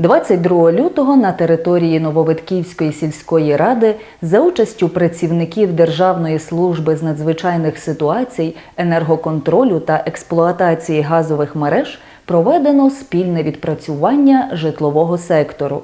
22 лютого на території Нововитківської сільської ради за участю працівників Державної служби з надзвичайних ситуацій, енергоконтролю та експлуатації газових мереж проведено спільне відпрацювання житлового сектору.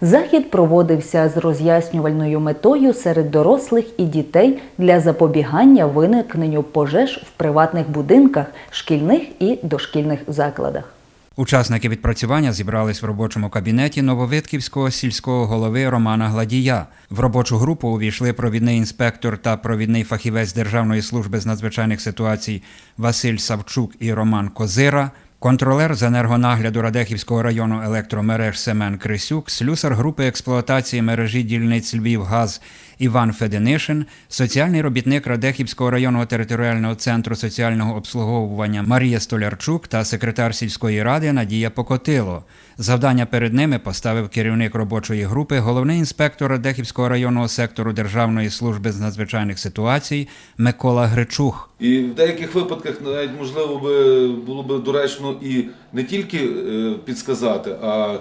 Захід проводився з роз'яснювальною метою серед дорослих і дітей для запобігання виникненню пожеж в приватних будинках, шкільних і дошкільних закладах. Учасники відпрацювання зібрались в робочому кабінеті Нововитківського сільського голови Романа Гладія. В робочу групу увійшли провідний інспектор та провідний фахівець Державної служби з надзвичайних ситуацій Василь Савчук і Роман Козира, контролер з енергонагляду Радехівського району електромереж Семен Крисюк, слюсар групи експлуатації мережі дільниць Львівгаз Іван Феденишин, соціальний робітник Радехівського районного територіального центру соціального обслуговування Марія Столярчук та секретар сільської ради Надія Покотило. Завдання перед ними поставив керівник робочої групи, головний інспектор Радехівського районного сектору Державної служби з надзвичайних ситуацій Микола Гречух. І в деяких випадках навіть можливо би було б доречно і не тільки е, підсказати, а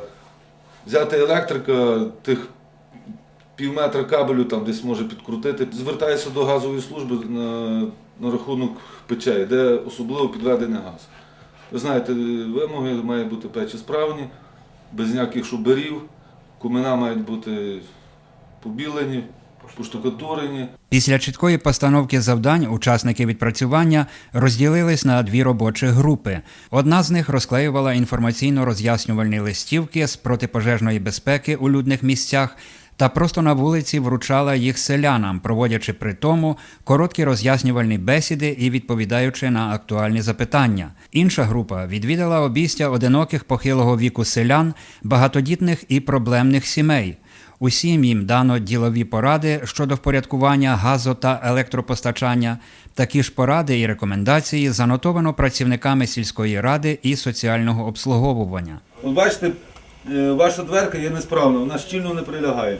взяти електрика тих пів метра кабелю там десь може підкрутити. Звертаюся до газової служби на, на рахунок печей, де особливо підведений газ. Ви знаєте, вимоги мають бути печі справні, без ніяких шуберів, кумена мають бути побілені, поштукатурені. Після чіткої постановки завдань учасники відпрацювання розділились на дві робочі групи. Одна з них розклеювала інформаційно-роз'яснювальні листівки з протипожежної безпеки у людних місцях та просто на вулиці вручала їх селянам, проводячи при тому короткі роз'яснювальні бесіди і відповідаючи на актуальні запитання. Інша група відвідала обійстя одиноких похилого віку селян, багатодітних і проблемних сімей. Усім їм дано ділові поради щодо впорядкування газу та електропостачання. Такі ж поради і рекомендації занотовано працівниками сільської ради і соціального обслуговування. От бачите, е, ваша дверка є несправна, вона щільно не прилягає.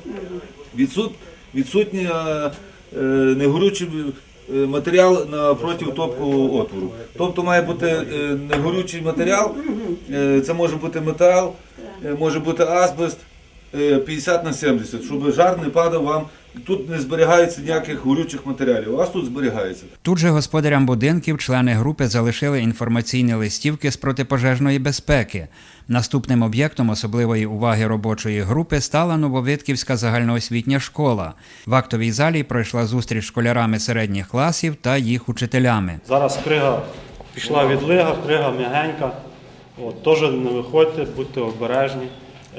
Відсут, відсутній е, негорючий е, матеріал напроти топкового отвору. Тобто має бути негорючий матеріал, це може бути метал, може бути асбест 50 на 70, щоб жар не падав вам. Тут не зберігається ніяких горючих матеріалів. У вас тут зберігається. Тут же господарям будинків члени групи залишили інформаційні листівки з протипожежної безпеки. Наступним об'єктом особливої уваги робочої групи стала Нововитківська загальноосвітня школа. В актовій залі пройшла зустріч з школярами середніх класів та їх учителями. Зараз крига пішла відлига, крига м'ягенька. От, теж не виходьте, будьте обережні.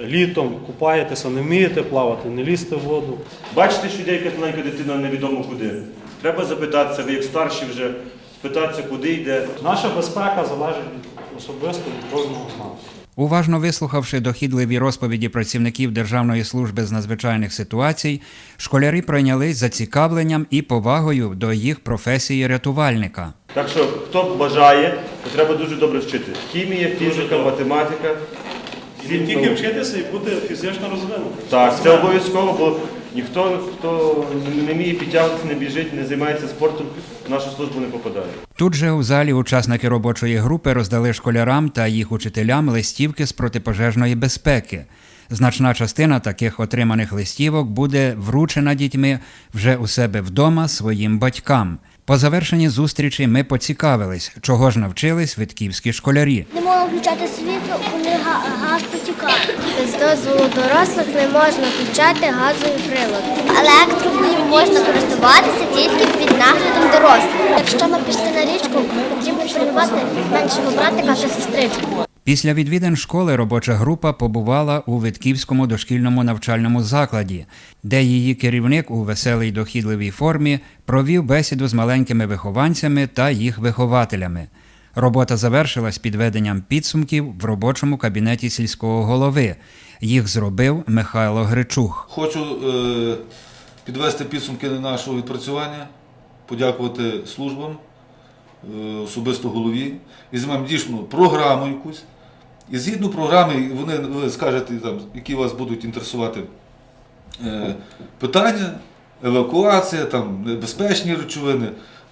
Літом купаєтеся, не вмієте плавати, не лізьте в воду. Бачите, що йде якась маленька дитина невідомо куди. Треба запитатися, ви як старші вже, спитатися, куди йде. Наша безпека залежить від особисто від кожного з нас. Уважно вислухавши дохідливі розповіді працівників Державної служби з надзвичайних ситуацій, школярі прийнялись зацікавленням і повагою до їх професії рятувальника. Так що, хто бажає, то треба дуже добре вчити. Хімія, фізика, математика. Не тільки вчитися і бути фізично розвинутим. Так, це обов'язково, бо ніхто, хто не вміє підтягуватися, не біжить, не займається спортом, в нашу службу не попадає. Тут же у залі учасники робочої групи роздали школярам та їх учителям листівки з протипожежної безпеки. Значна частина таких отриманих листівок буде вручена дітьми вже у себе вдома своїм батькам. По завершенні зустрічі ми поцікавились, чого ж навчились витківські школярі. Не можна включати світло, коли газ потікає. Без дозволу дорослих не можна включати газові прилади. Електрикою можна користуватися тільки під наглядом дорослих. Якщо ми пішли на річку, потрібно приймати меншого братика та сестричку. Після відвідин школи робоча група побувала у Витківському дошкільному навчальному закладі, де її керівник у веселій дохідливій формі провів бесіду з маленькими вихованцями та їх вихователями. Робота завершилась підведенням підсумків в робочому кабінеті сільського голови. Їх зробив Михайло Гричух. Хочу е, підвести підсумки нашого відпрацювання, подякувати службам, е, особисто голові. І займемо дійсно програму якусь. І згідно програми, вони ви скажете, там, які вас будуть інтересувати е, питання, евакуація, там, небезпечні речовини,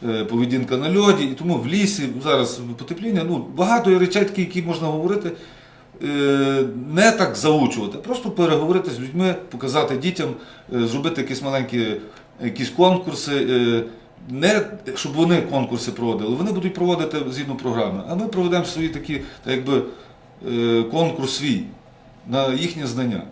е, поведінка на льоді, і тому в лісі, зараз потепління, ну, багато речей, які можна говорити. е, не так заучувати, просто переговорити з людьми, показати дітям, е, зробити якісь маленькі якісь конкурси. е, Не щоб вони конкурси проводили, вони будуть проводити згідно програми. А ми проведемо свої такі, так якби конкурс свій на їхнє знання.